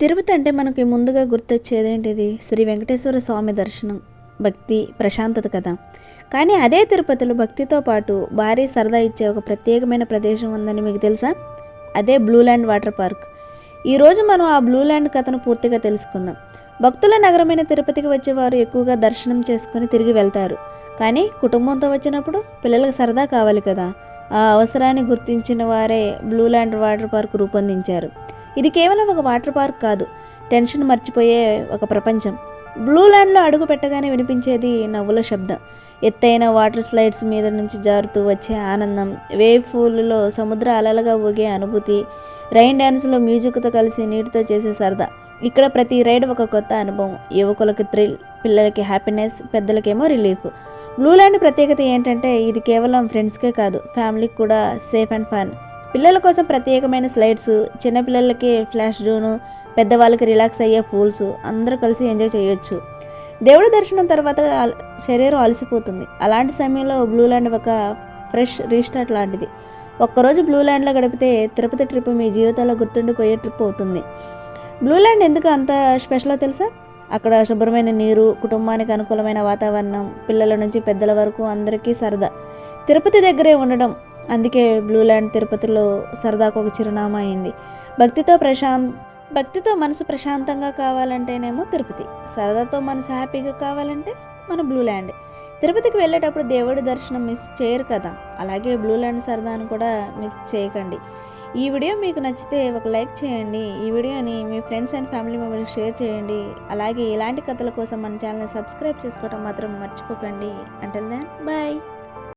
తిరుపతి అంటే మనకి ముందుగా గుర్తొచ్చేది ఏంటిది శ్రీ వెంకటేశ్వర స్వామి దర్శనం. భక్తి ప్రశాంతత కదా. కానీ అదే తిరుపతిలో భక్తితో పాటు భారీ సరదా ఇచ్చే ఒక ప్రత్యేకమైన ప్రదేశం ఉందని మీకు తెలుసా? అదే బ్లూ ల్యాండ్ వాటర్ పార్క్. ఈరోజు మనం ఆ బ్లూ ల్యాండ్ కథను పూర్తిగా తెలుసుకుందాం. భక్తుల నగరమైన తిరుపతికి వచ్చేవారు ఎక్కువగా దర్శనం చేసుకుని తిరిగి వెళ్తారు. కానీ కుటుంబంతో వచ్చినప్పుడు పిల్లలకు సరదా కావాలి కదా. ఆ అవసరాన్ని గుర్తించిన వారే బ్లూ ల్యాండ్ వాటర్ పార్క్ రూపొందించారు. ఇది కేవలం ఒక వాటర్ పార్క్ కాదు. టెన్షన్ మర్చిపోయే ఒక ప్రపంచం. బ్లూ ల్యాండ్లో అడుగు పెట్టగానే వినిపించేది నవ్వుల శబ్దం. ఎత్తైన వాటర్ స్లైడ్స్ మీద నుంచి జారుతూ వచ్చే ఆనందం వేవ్ పూల్లో సముద్ర అలలుగా ఊగే అనుభూతి రైన్ డ్యాన్స్లో మ్యూజిక్తో కలిసి నీటితో చేసే సరదా. ఇక్కడ ప్రతి రైడ్ ఒక కొత్త అనుభవం. యువకులకు థ్రిల్ పిల్లలకి హ్యాపీనెస్ పెద్దలకేమో రిలీఫ్. బ్లూ ల్యాండ్ ప్రత్యేకత ఏంటంటే ఇది కేవలం ఫ్రెండ్స్కే కాదు ఫ్యామిలీకి కూడా సేఫ్ అండ్ ఫన్. పిల్లల కోసం ప్రత్యేకమైన స్లైడ్స్ చిన్నపిల్లలకి ఫ్లాష్ జోను పెద్దవాళ్ళకి రిలాక్స్ అయ్యే ఫూల్స్ అందరూ కలిసి ఎంజాయ్ చేయొచ్చు. దేవుడి దర్శనం తర్వాత శరీరం అలసిపోతుంది. అలాంటి సమయంలో బ్లూ ల్యాండ్ ఒక ఫ్రెష్ రీస్టార్ట్ లాంటిది. ఒక్కరోజు బ్లూ ల్యాండ్లో గడిపితే తిరుపతి ట్రిప్ మీ జీవితంలో గుర్తుండిపోయే ట్రిప్ అవుతుంది. బ్లూ ల్యాండ్ ఎందుకు అంత స్పెషలో తెలుసా? అక్కడ శుభ్రమైన నీరు కుటుంబానికి అనుకూలమైన వాతావరణం పిల్లల నుంచి పెద్దల వరకు అందరికీ సరదా. తిరుపతి దగ్గరే ఉండడం అందుకే బ్లూ ల్యాండ్ తిరుపతిలో సరదాకు ఒక చిరునామా అయింది. భక్తితో ప్రశాంత్ భక్తితో మనసు ప్రశాంతంగా కావాలంటేనేమో తిరుపతి. సరదాతో మనసు హ్యాపీగా కావాలంటే మన బ్లూ ల్యాండ్ తిరుపతికి వెళ్ళేటప్పుడు దేవుడి దర్శనం మిస్ చేయరు కదా. అలాగే బ్లూ ల్యాండ్ సరదాను కూడా మిస్ చేయకండి. ఈ వీడియో మీకు నచ్చితే ఒక లైక్ చేయండి. ఈ వీడియోని మీ ఫ్రెండ్స్ అండ్ ఫ్యామిలీ మెంబర్స్కి షేర్ చేయండి. అలాగే ఇలాంటి కథల కోసం మన ఛానల్ని సబ్స్క్రైబ్ చేసుకోవడం మాత్రం మర్చిపోకండి. అంటే దెన్ బాయ్